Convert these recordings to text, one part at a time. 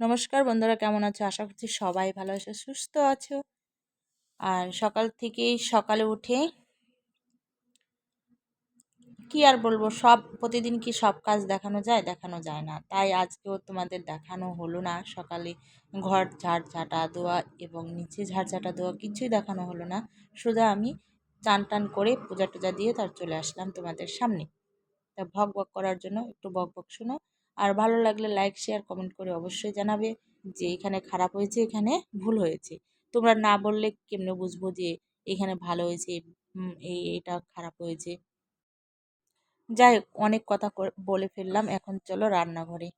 নমস্কার বন্ধুরা, কেমন আছো? আশা করছি সবাই ভালো আছো, সুস্থ আছো। আর সকাল থেকেই সকালে উঠে কি আর বলব, সব প্রতিদিন কি সব কাজ দেখানো যায়? দেখানো যায় না। তাই আজকেও তোমাদের দেখানো হলো না। সকালে ঘর ঝাড় ঝাঁটা দেওয়া এবং নিচে ঝাড় ঝাঁটা দেওয়া কিছুই দেখানো হলো না। শুধু আমি চান টান করে পূজা টুজা দিয়ে তার চলে আসলাম তোমাদের সামনে। তা ভক ভক করার জন্য একটু বক বক শোনো। আর ভালো লাগলে লাইক শেয়ার কমেন্ট করে অবশ্যই জানাবে যে এখানে খারাপ হয়েছে, এখানে ভুল হয়েছে। তোমরা না বললে কেমনে বুঝব যে এখানে ভালো হয়েছে এই, এটা খারাপ হয়েছে? যাই অনেক কথা বলে ফেললাম। এখন চলো রান্নাঘরে।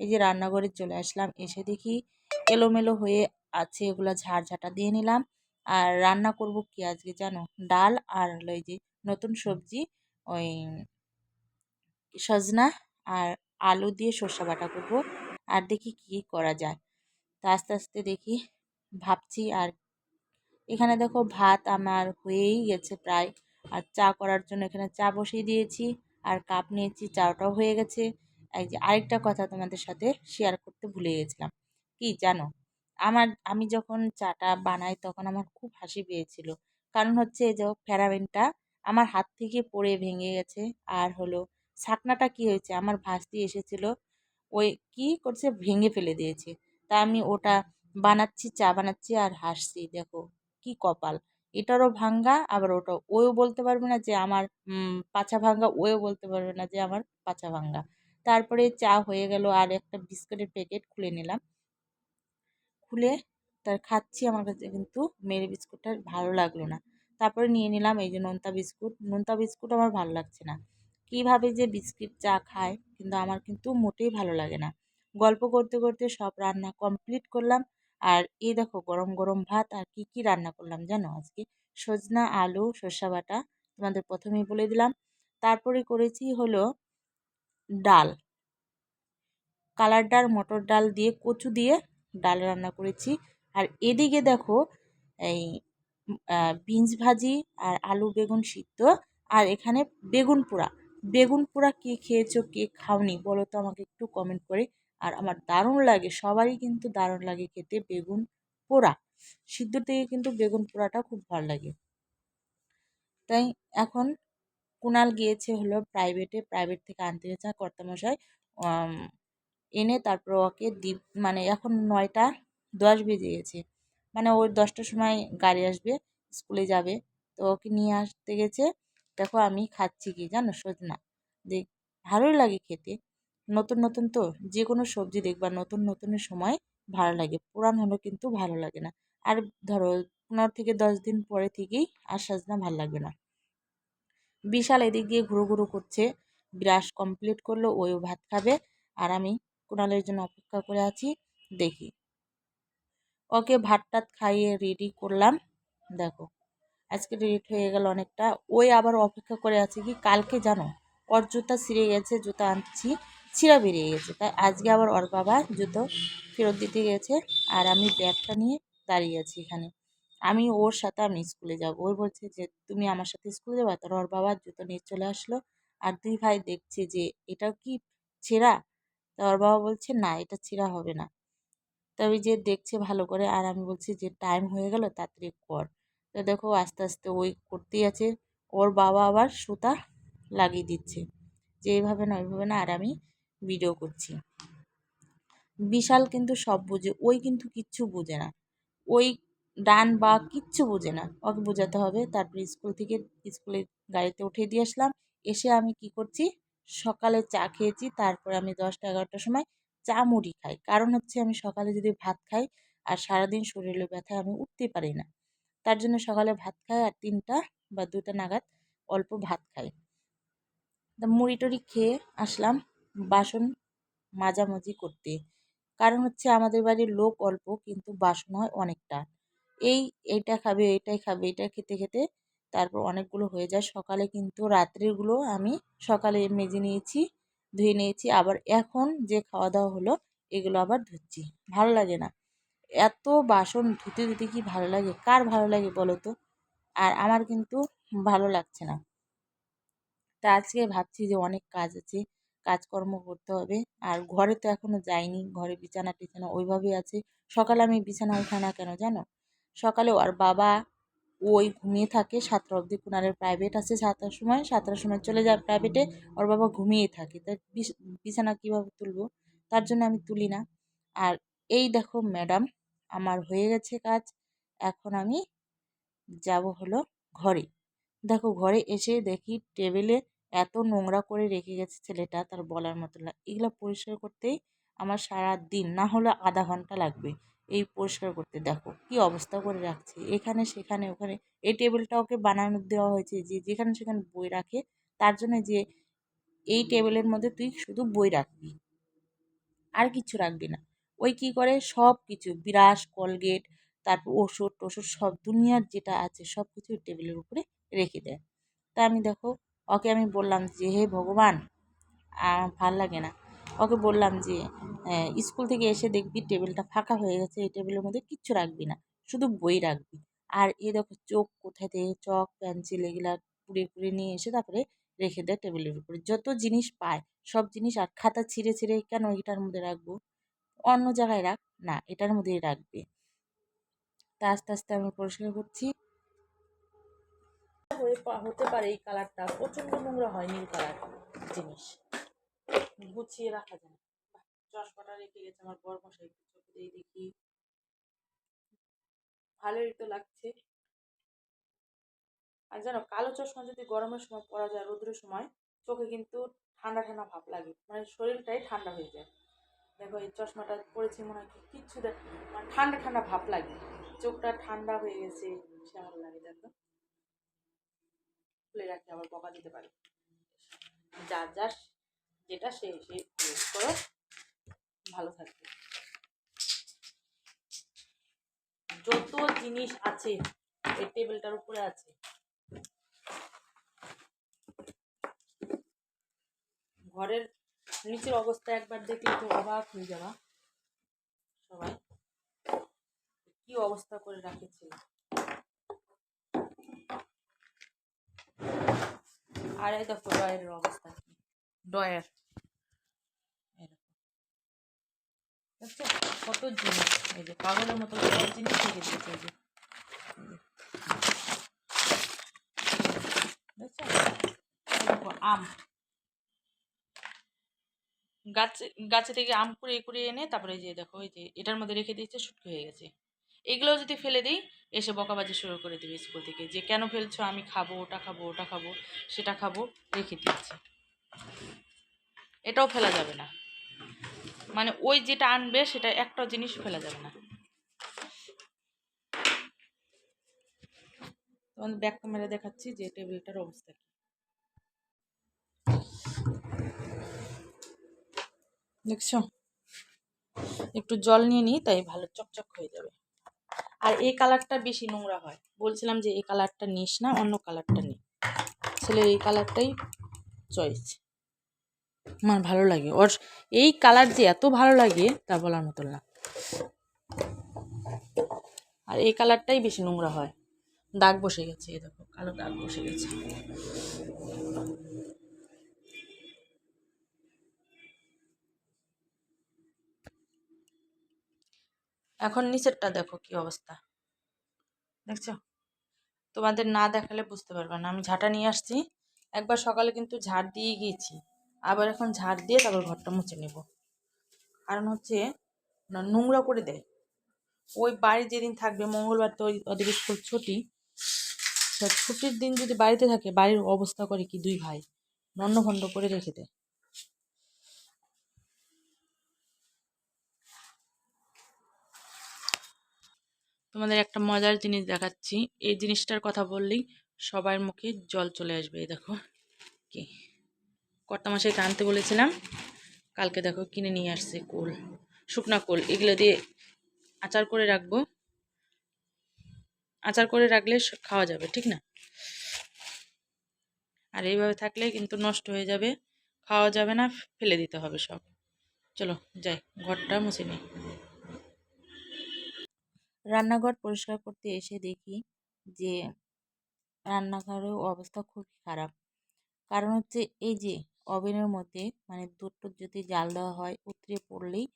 এই যে রান্নাঘরে চলে আসলাম, এসে দেখি এলোমেলো হয়ে আছে, এগুলো ঝাড় ঝাঁটা দিয়ে নিলাম। আর রান্না করব কি আজকে জানো? ডাল আর এই যে নতুন সবজি, ওই সজনা আর আলু দিয়ে সর্ষে বাটা করব আর দেখি কী করা যায়। তা আস্তে আস্তে দেখি, ভাবছি আর এখানে দেখো ভাত আমার হয়েই গেছে প্রায়। আর চা করার জন্য এখানে চা বসিয়ে দিয়েছি আর কাপ নিয়েছি, চাটাও হয়ে গেছে। এই যে আরেকটা কথা তোমাদের সাথে শেয়ার করতে ভুলে গেছিলাম। কি জানো? আমার, আমি যখন চাটা বানাই তখন আমার খুব হাসি পেয়েছিল। কারণ হচ্ছে এই যে ফেরাবেনটা আমার হাত থেকে পড়ে ভেঙে গেছে আর হলো ছাকনাটা কি হয়েছে? আমার ভাসতি এসেছিল। ওই কি করছে? ভেঙে ফেলে দিয়েছে। তা আমি ওটা বানাচ্ছি, চা বানাচ্ছি আর হাসছি। দেখো কি কপাল। এটারও ভাঙ্গা, আবার ওটা ওও বলতে পারবে না যে আমার পাছা ভাঙ্গা ওও বলতে পারবে না যে আমার পাছা ভাঙ্গা। তারপরে চা হয়ে গেল আর একটা বিস্কুটের প্যাকেট খুলে নিলাম। খুলে তার খাচ্ছি, আমার কাছে কিন্তু মেরি বিস্কুটটা ভালো লাগল না। তারপরে নিয়ে নিলাম এই যে নোনতা বিস্কুট। নোনতা বিস্কুট আমার ভালো লাগছে না। কীভাবে যে বিস্কিট চা খায় কিন্তু আমার কিন্তু মোটেই ভালো লাগে না। গল্প করতে করতে সব রান্না কমপ্লিট করলাম। আর এই দেখো গরম গরম ভাত আর কি কি রান্না করলাম জানো আজকে? সজনা, আলু, সর্ষা বাটা তোমাদের প্রথমেই বলে দিলাম। তারপরে করেছি হলো ডাল। কালার ডাল, মটর ডাল দিয়ে কচু দিয়ে ডাল রান্না করেছি। আর এদিকে দেখো এই বিনস ভাজি আর আলু বেগুন সিদ্ধ আর এখানে বেগুন পোড়া। বেগুন পোড়া কে খেয়েছো, কে খাওনি? বলো তো আমাকে একটু কমেন্ট করে। আর আমার দারুণ লাগে, সবারই কিন্তু দারুণ লাগে খেতে বেগুন পোড়া। সিদ্ধ থেকে কিন্তু বেগুন পোড়াটা খুব ভালো লাগে। তাই এখন কুনাল গিয়েছে হলো প্রাইভেটে প্রাইভেট থেকে আনতে গেছে কর্তামশাই। এনে তারপর ওকে দ্বীপ মানে এখন নয়টা দশ বেজে গেছে। মানে ওর দশটার সময় গাড়ি আসবে, স্কুলে যাবে। তো ওকে নিয়ে আসতে গেছে। দেখো আমি খাচ্ছি কি জানো? সজনা। দেখ ভালোই লাগে খেতে। নতুন নতুন তো যে কোনো সবজি দেখবা নতুন, নতুনের সময় ভালো লাগে। পুরান হলো কিন্তু ভালো লাগে না। আর ধরো পনেরো থেকে দশ দিন পরে থেকেই আর সজনা ভালো লাগবে না। বিশাল এদিক দিয়ে ঘুরো ঘুরো করছে। ব্রাশ কমপ্লিট করল, ওইও ভাত খাবে। আর আমি কুণালের জন্য অপেক্ষা করে আছি। দেখি। ওকে ভাত টাত খাইয়ে রেডি করলাম। দেখো। আজকে রেড হয়ে গেল অনেকটা। ওই আবার অপেক্ষা করে আছে কি, কালকে জানো, ওর জুতা ছিঁড়ে গেছে, জুতা আনছি, ছিঁড়া বেরিয়ে গেছে। তাই আজকে আবার ওর বাবা জুতো ফেরত দিতে গেছে আর আমি ব্যাগটা নিয়ে দাঁড়িয়ে আছি এখানে। আমি ওর সাথে আমি স্কুলে যাব। ওই বলছে যে, তুমি আমার সাথে স্কুলে যাবা? তোর ওর বাবা জুতো নিয়ে চলে আসলো। আর দুই ভাই দেখছে যে, এটাও কি ছেঁড়া? তা ওর বাবা বলছে, না, এটা ছেঁড়া হবে না। তবে যে দেখছে ভালো করে, আর আমি বলছি যে টাইম হয়ে গেল, তাড়াতাড়ি কর। তো দেখো আস্তে আস্তে ওই করতেই আছে। ওর বাবা আবার সুতা লাগিয়ে দিচ্ছে যে এইভাবে না, ওইভাবে না, আর আমি ভিডিও করছি। বিশাল কিন্তু সব বুঝে, ওই কিন্তু কিচ্ছু বোঝে না। ওই ডান বা কিচ্ছু বোঝে না। ওকে বোঝাতে হবে। তারপরে স্কুল থেকে স্কুলে গাড়িতে উঠিয়ে দিয়ে আসলাম। এসে আমি কি করছি? সকালে চা খেয়েছি। তারপরে আমি দশটা, এগারোটার সময় চা মুড়ি খাই। কারণ হচ্ছে আমি সকালে যদি ভাত খাই, আর সারাদিন শরীরে ব্যথায় আমি উঠতে পারি না। তার জন্য সকালে ভাত খাই আর তিনটা বা দুটা নাগাদ অল্প ভাত খাই। তা মুড়ি টুড়ি খেয়ে আসলাম বাসন মাজামাজি করতে। কারণ হচ্ছে আমাদের বাড়ির লোক অল্প কিন্তু বাসন হয় অনেকটা। এই, এইটা খাবে, এইটাই খাবে এটা খেতে খেতে তারপর অনেকগুলো হয়ে যায়। সকালে কিন্তু রাত্রেরগুলো আমি সকালে মেজে নিয়েছি, ধুয়ে নিয়েছি। আবার এখন যে খাওয়া দাওয়া হলো এগুলো আবার ধুচ্ছি। ভালো লাগে না। এত বাসন ধুতে ধুতে কি ভালো লাগে? কার ভালো লাগে বলো তো? আর আমার কিন্তু ভালো লাগছে না। তা আজকে ভাবছি যে অনেক কাজ আছে, কাজকর্ম করতে হবে। আর ঘরে তো এখনও যাইনি, ঘরে বিছানা টিছানা ওইভাবেই আছে। সকালে আমি বিছানা উঠাই না কেন জানো? সকালে আর বাবা ওই ঘুমিয়ে থাকে, সাতটা অবধি কুনারের প্রাইভেট আছে সাতটার সময় সাতটার সময় চলে যায় প্রাইভেটে ওর বাবা ঘুমিয়ে থাকে। তাই বিছ- বিছানা কীভাবে তুলবো? তার জন্য আমি তুলি না। আর এই দেখো ম্যাডাম আমার হয়ে গেছে কাজ, এখন আমি যাব হলো ঘরে। দেখো ঘরে এসে দেখি টেবিলে এত নোংরা করে রেখে গেছে ছেলেটা তার বলার মতো না এগুলো পরিষ্কার করতেই আমার সারা দিন না হলে আধা ঘণ্টা লাগবে এই পরিষ্কার করতে। দেখো কি অবস্থা করে রাখছে, এখানে সেখানে ওখানে। এই টেবিলটা ওকে বানানো দেওয়া হয়েছে যে যেখানে সেখানে বই রাখে, তার জন্য যে এই টেবিলের মধ্যে তুই শুধু বই রাখবি, আর কিছু রাখবি না। ওই কি করে? সব কিছু বিরাস কলগেট, তারপর ওষুধ টষুধ সব দুনিয়ার যেটা আছে সব কিছু টেবিলের উপরে রেখে দেয়। তা আমি দেখো, ওকে আমি বললাম যে, হে ভগবান আমার ভালো লাগে না। ওকে বললাম যে স্কুল থেকে এসে দেখবি টেবিলটা ফাঁকা হয়ে গেছে, এই টেবিলের মধ্যে কিচ্ছু রাখবি না, শুধু বই রাখবি। আর এ দেখো চোখ কোথায় থেকে, চক পেন্সিল এগুলা কুড়ে কুড়ে নিয়ে এসে তারপরে রেখে দেয় টেবিলের উপরে। যত জিনিস পায়, সব জিনিস আর খাতা ছিঁড়ে ছিঁড়ে কেন এটার মধ্যে রাখব? অন্য জায়গায় রাখ, না, এটার মধ্যেই রাখবে। তা আস্তে আস্তে আমি পরিষ্কার করছি। হয়ে হতে পারে এই কালারটা, প্রচণ্ড নোংরা হয় নীল কালার জিনিস। গুছিয়ে রাখা যায় চশমাটা রেখে গেছে আমার বর মশাই চোখে দিয়ে দেখি। ভালোই তো লাগছে। আর জানো, কালো চশমা যদি গরমের সময় পরা যায়, রোদ্রের সময়, চোখে কিন্তু ঠান্ডা ঠান্ডা ভাব লাগে। মানে শরীরটাই ঠান্ডা হয়ে যায়। দেখো, এই চশমাটা পরেছি মনে হয় কিচ্ছু দেখ মানে ঠান্ডা ঠান্ডা ভাব লাগে। চোখটা ঠান্ডা হয়ে গেছে সেমন লাগে, দেখো। খুলে রাখি, আবার বকা দিতে পারে। যার যার যেটা সে সে ইউজ করো। ভালো থাকবে। যত জিনিস আছে, এই টেবিলটার উপরে আছে। ঘরের নিচের অবস্থা একবার দেখলে তো অবাক হয়ে যাওয়া সবাই কি অবস্থা করে রাখেছে? আর এই দেখো ডয়ের অবস্থা কি? ডয়ার কত জিনিস। এই যে পাগলের মতো সব জিনিস থেকে দিয়েছে এই যে। দেখছ? আম। গাছে গাছে থেকে আম কুড়িয়ে কুড়িয়ে এনে তারপরে যে দেখো, এই যে এটার মধ্যে রেখে দিয়েছে, শুটকি হয়ে গেছে। এগুলো যদি ফেলে দিই, এসে বকাবাজি শুরু করে দেবে স্কুল থেকে। যে কেন ফেলছো, আমি খাব, ওটা খাব ওটা খাব, সেটা খাব, রেখে দিয়েছে। এটাও ফেলা যাবে না। মানে ওই যেটা আনবে, সেটা একটা জিনিস ফেলা যাবে না। তোমাদের ব্যাক ক্যামেরা দেখাচ্ছি যে টেবিলটার অবস্থা কি। দেখছ? একটু জল নিয়ে নিই, তাই ভালো চকচক হয়ে যাবে। আর এই কালারটা বেশি নোংরা হয়। বলছিলাম যে এই কালারটা নিস না, অন্য কালারটা নি। ছেলের এই কালারটাই চয়েস। আমার ভালো লাগে। ওর এই কালার যে এত ভালো লাগে, তা বলার মতো না। আর এই কালারটাই বেশি নোংরা হয়। দাগ বসে গেছে, এই দেখো, কালো দাগ বসে গেছে। এখন নিচেরটা দেখো কি অবস্থা। দেখছ? তোমাদের না দেখালে বুঝতে পারবে না। আমি ঝাঁটা নিয়ে আসছি। একবার সকালে কিন্তু ঝাড় দিয়ে গিয়েছি। আবার এখন ঝাড় দিয়ে তারপর ঘরটা মুছে নেব। কারণ হচ্ছে নোংরা করে দেয়। ওই বাড়ি যেদিন থাকবে, মঙ্গলবার তো ওদের স্কুল ছুটি। ছুটির দিন যদি বাড়িতে থাকে, বাড়ির অবস্থা করে কি দুই ভাই? নন্ন ভণ্ড করে রেখে দেয়। তোমাদের একটা মজার জিনিস দেখাচ্ছি। এই জিনিসটার কথা বললেই সবার মুখে জল চলে আসবে দেখো। কি? কর্তা মাসে আনতে বলেছিলাম, কালকে দেখো কিনে নিয়ে আসছে কোল, শুকনা কোল। এগুলো দিয়ে আচার করে রাখব। আচার করে রাখলে খাওয়া যাবে, ঠিক না? আর এইভাবে থাকলে কিন্তু নষ্ট হয়ে যাবে, খাওয়া যাবে না, ফেলে দিতে হবে সব। চলো, যাই, ঘরটা মুছে নিই। রান্নাঘর পরিষ্কার করতে এসে দেখি যে, রান্নাঘরের অবস্থা খুবই খারাপ। কারণ হচ্ছে এই যে, ওভেনের মধ্যে মানে দুধ যদি জাল দেওয়া হয়, উতরে পড়লেই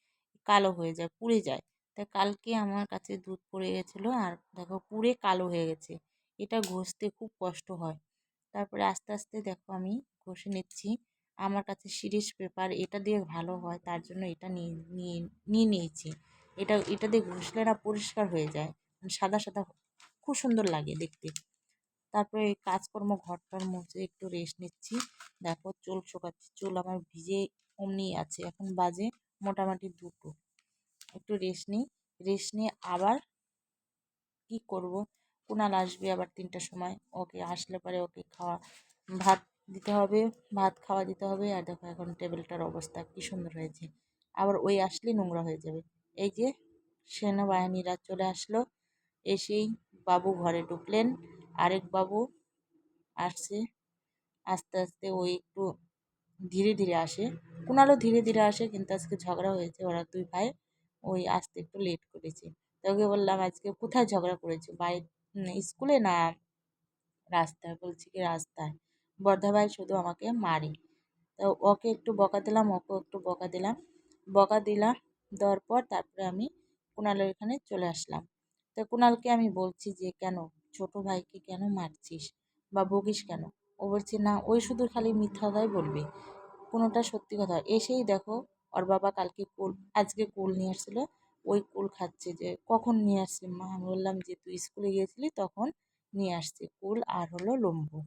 কালো হয়ে যায়, পুড়ে যায়। তাই কালকে আমার কাছে দুধ পড়ে গেছিল আর দেখো পুড়ে কালো হয়ে গেছে। এটা ঘষতে খুব কষ্ট হয়। তারপরে আস্তে আস্তে দেখো আমি ঘষে নিচ্ছি। আমার কাছে সিরিজ পেপার, এটা দিয়ে ভালো হয়, তার জন্য এটা নিয়ে নিয়ে নিয়ে নিয়েছি। এটা এটা দিয়ে ঘষলে না পরিষ্কার হয়ে যায়। মানে সাদা সাদা খুব সুন্দর লাগে দেখতে। তারপরে কাজকর্ম ঘরটার মধ্যে একটু রেস্ট নিচ্ছি। দেখো চুল শুকাচ্ছি। চুল আমার ভিজে অমনি আছে। এখন বাজে মোটামুটি দুটো। একটু রেস্ট নিই। রেস্ট নিয়ে আবার কি করব? কুনাল আসবে আবার তিনটার সময়। ওকে আসলে পরে ওকে খাওয়া, ভাত দিতে হবে, ভাত খাওয়া দিতে হবে। আর দেখো এখন টেবিলটার অবস্থা কি সুন্দর হয়েছে। আবার ওই আসলেই নোংরা হয়ে যাবে। এই যে সেনাবাহিনীরা চলে আসলো। এসেই বাবু ঘরে ঢুকলেন। আরেক বাবু আসছে। আস্তে আস্তে ওই একটু ধীরে ধীরে আসে। কুনালও ধীরে ধীরে আসে, কিন্তু আজকে ঝগড়া হয়েছে ওরা দুই ভাই। ওই আসতে একটু লেট করেছে। তো ওকে বললাম আজকে কোথায় ঝগড়া করেছ? বাড়ি স্কুলে না রাস্তায়? বলছি কি রাস্তায়। বর্ধা ভাই শুধু আমাকে মারে। তো ওকে একটু বকা দিলাম ওকে একটু বকা দিলাম। বকা দিলাম দেওয়ার পর তারপরে আমি কুণালের এখানে চলে আসলাম। তো কুণালকে আমি বলছি যে, কেন? ছোট ভাইকে কেন মারছিস? বা বকিস কেন? ও বলছে, না ওই শুধু খালি মিথ্যা কথাই বলবে। কোনোটা সত্যি কথা। এসেই দেখো, ওর বাবা কালকে কুল, আজকে কুল নিয়ে আসছিল। ওই কুল খাচ্ছে যে, কখন নিয়ে আসছে মা? আমি বললাম যে, তুই স্কুলে গিয়েছিলি, তখন নিয়ে আসছে। কুল আর হলো লম্বু।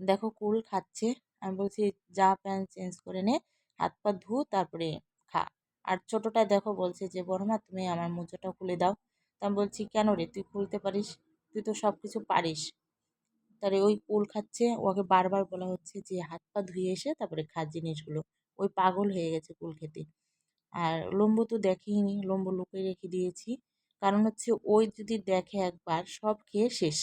দেখো কুল খাচ্ছে। আমি বলছি, যা প্যান্ট চেঞ্জ করে নে, হাত পা ধু, তারপরে আর ছোটোটা দেখো বলছে যে, বড়মা, তুমি আমার মুজোটা খুলে দাও। তা আমি বলছি, কেন রে, তুই খুলতে পারিস? তুই তো সব কিছু পারিস। তাহলে ওই কুল খাচ্ছে, ওকে বারবার বলা হচ্ছে যে, হাত পা ধুয়ে এসে তারপরে খা জিনিসগুলো। ওই পাগল হয়ে গেছে কুল খেতে। আর লম্বু তো দেখেইনি, লম্বু লুকিয়ে রেখে দিয়েছি। কারণ হচ্ছে ওই যদি দেখে একবার, সব খেয়ে শেষ।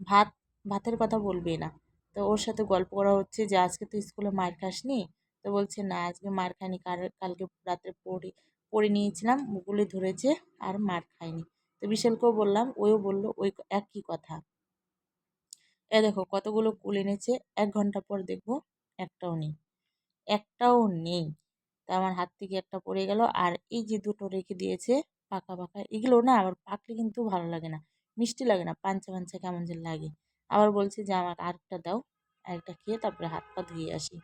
ভাত, ভাতের কথা বলবে না। তো ওর সাথে গল্প করা হচ্ছে যে, আজকে তো স্কুলে মার খাসনি। তো বলছে, না, আজকে মার কার, কালকে রাত্রে পড়ে পড়ে নিয়েছিলাম মুগুলি ধরেছে আর মার খাইনি। তো বিশালকেও বললাম, ওইও বলল, ওই একই কথা। এ দেখো, কতগুলো কুল এনেছে, এক ঘণ্টা পর দেখব, একটাও নেই। একটাও নেই। তা আমার হাত থেকে একটা পড়ে গেল, আর এই যে দুটো রেখে দিয়েছে, পাকা পাকা, এগুলো না আবার পাকলে কিন্তু ভালো লাগে না, মিষ্টি লাগে না, পাঞ্চা পাঞ্চা কেমন যে লাগে। আবার বলছে যে, আমাকে আরেকটা দাও, আরেকটা খেয়ে তারপরে হাত পা ধুয়ে আসি।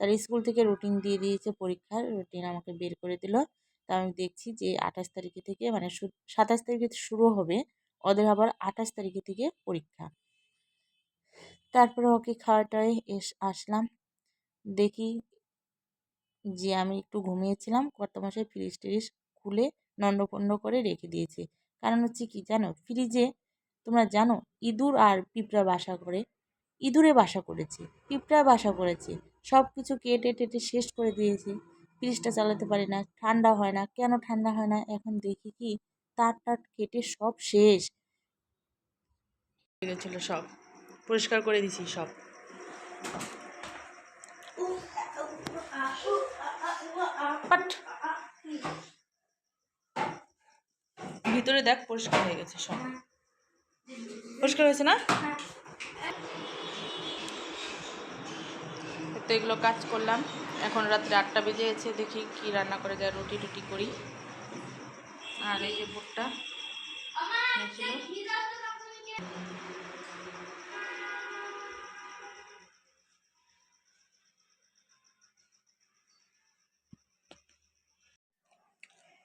তার স্কুল থেকে রুটিন দিয়ে দিয়েছে পরীক্ষার রুটিন আমাকে বের করে দিল। তা আমি দেখছি যে আঠাশ তারিখে থেকে মানে সাতাশ তারিখে শুরু হবে, ওদের আবার আঠাশ তারিখে থেকে পরীক্ষা। তারপরে ওকে খাওয়াটায় এস, আসলাম। দেখি যে আমি একটু ঘুমিয়েছিলাম, কর্তামশাই ফ্রিজ ট্রিজ খুলে নন্ডপণ্ড করে রেখে দিয়েছে। কারণ হচ্ছে কি জানো ফ্রিজে তোমরা জানো ইঁদুর আর পিঁপড়া বাসা করে, ইঁদুরে বাসা করেছে, পিঁপড়া বাসা করেছে। সব কিছু কেটে টেটে শেষ করে দিয়েছি। ফ্রিজটা চালাতে পারি না ঠান্ডা হয় না। কেন ঠান্ডা হয় না? এখন দেখি কি তার টাট কেটে সব শেষ। গেছিল সব। পরিষ্কার করে দিছি সব। ভিতরে দেখ পরিষ্কার হয়ে গেছে সব। পরিষ্কার হয়েছে না? তো এগুলো কাজ করলাম। এখন রাত্রে আটটা বেজে গেছে, দেখি কি রান্না করে যায়, রুটি টুটি করি। আর এই যে ভুট্টা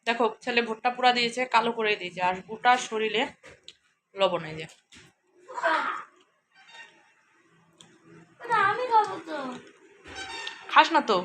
দেখো, ছেলে ভুট্টা পুরা দিয়েছে, কালো করে দিয়েছে, আর গোটা শরীরে লবণ হয়ে যে আমি খাব তো খাস না তো?